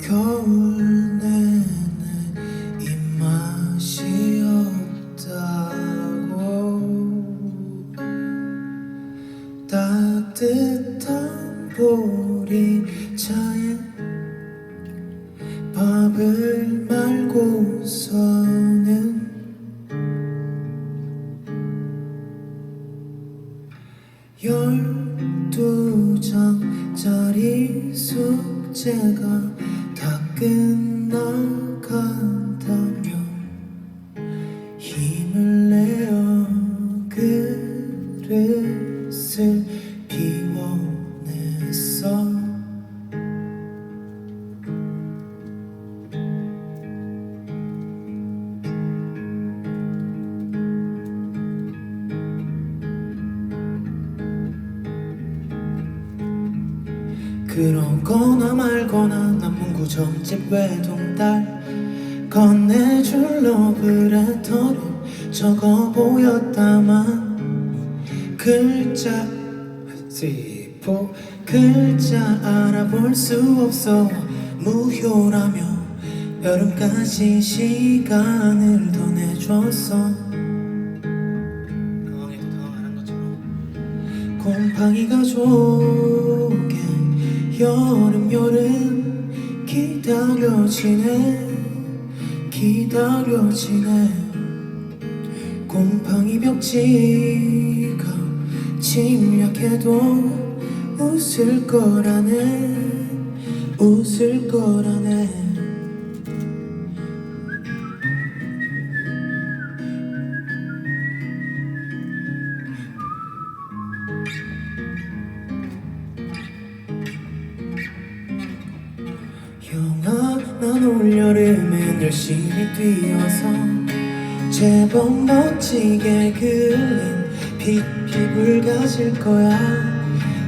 겨울 내내 입맛이 없다고 따뜻한 보리차에 밥을 말고서는 열두 장 짜리 숙제가 다 끝 그러거나 말거나 남문 구정집 외동딸 건네줄 러브레터를 적어 보였다만 글자 시포 글자 알아볼 수 없어. 무효라며 여름까지 시간을 더 내줬어 당황해도 당황 안한 것처럼 곰팡이 가족의 여름 여름 기다려지네. 기다려지네. 곰팡이 벽지가 침략해도 웃을 거라네. 웃을 거라네 영아 난 올여름에 열심히 뛰어서 제법 멋지게 그린 피, 피부를 가질 거야.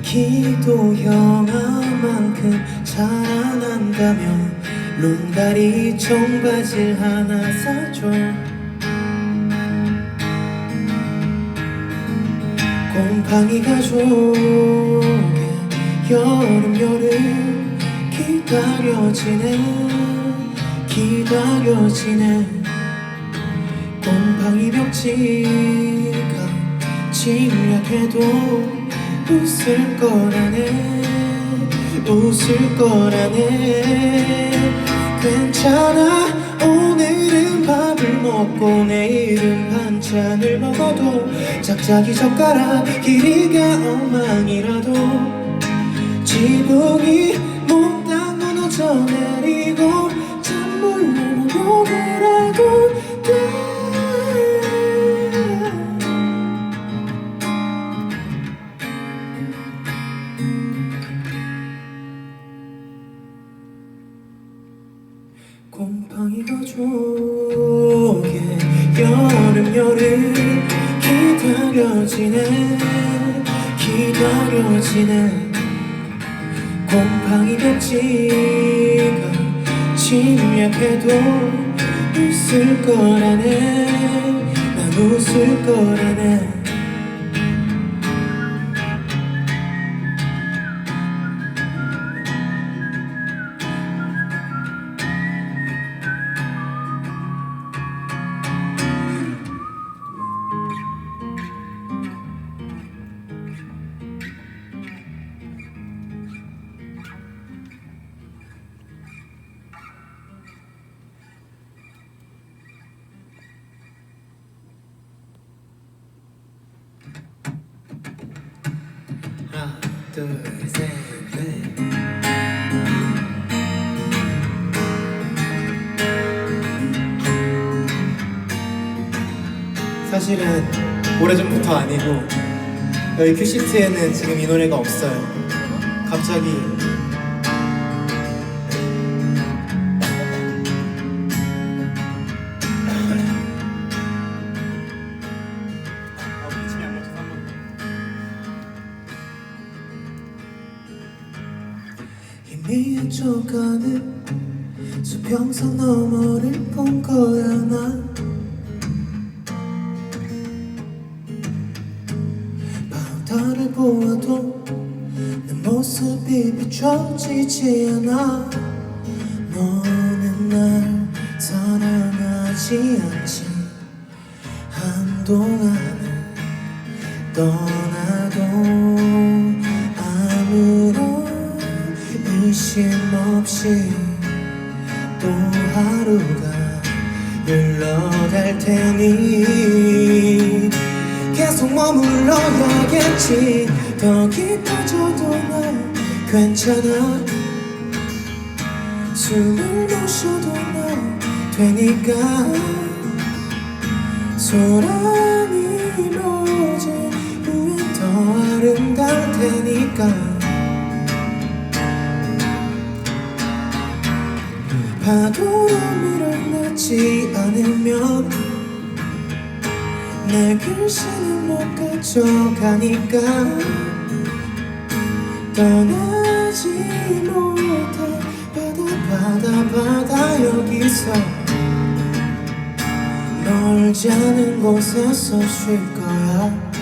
기도 영아만큼 자라난다면 롱다리 청바지 하나 사줘. 곰팡이 가족의 여름 여름 기다려지네. 기다려지네. 곰팡이 벽지가 침략해도 웃을 거라네. 웃을 거라네. 괜찮아. 오늘은 밥을 먹고 내일은 반찬을 먹어도 짝짝이 젓가락 길이가 엉망이라도. 지붕이 내리고 찬물로 목욕을 돼. 곰팡이 가족의 여름 여름 기다려지네 기다려지네 곰팡이 벽지가 침략해도 웃을 거라네. 난 웃을 거라네 사실은 오래전부터 아니고 여기 큐시트에는 지금 이 노래가 없어요. 갑자기 희미해져가는 수평선 너머를 본 거야 난. 바다를 보아도 내 모습이 비춰지지 않아. 너는 날 사랑하지 않지. 한동안은 떠나도 없이 또 하루가 흘러갈 테니. 계속 머물러야겠지. 더 깊어져도 난 괜찮아. 숨을 못 쉬어도 난 되니까. 소란이 멎은 후엔 더 아름다울 테니까 파도로 밀어내지 않으면 내 글씨는 못 가져가니까 떠나지 못해. 바다 바다 바다 여기서 멀지 않은 곳에서 쉴 거야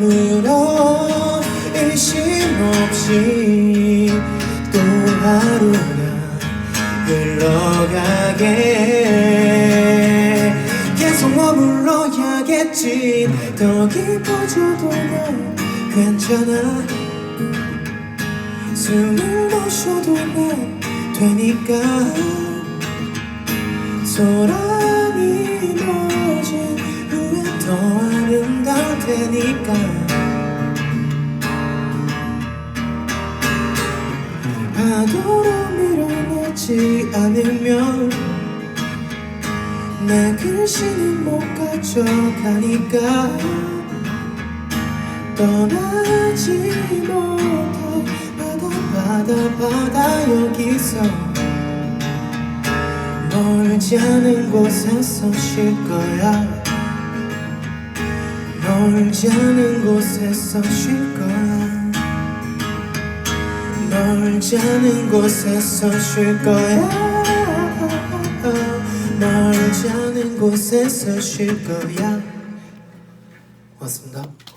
아무런 의심 없이 또 하루가 흘러가게. 계속 머물러야겠지. 더 깊어져도 난 괜찮아. 숨을 못 쉬어도 난 되니까. 소란이 후엔 더 아름다울 테니까. 파도로 밀어내지 않으면 내 글씨는 못 가져가니까. 떠나지 못해 바다 바다 바다 여기서 멀지 않은 곳에서 쉴 거야 멀지 않은 곳에서 쉴 거야. 멀지 않은 곳에서 쉴 거야. 멀지 않은 곳에서 쉴 거야. 고맙습니다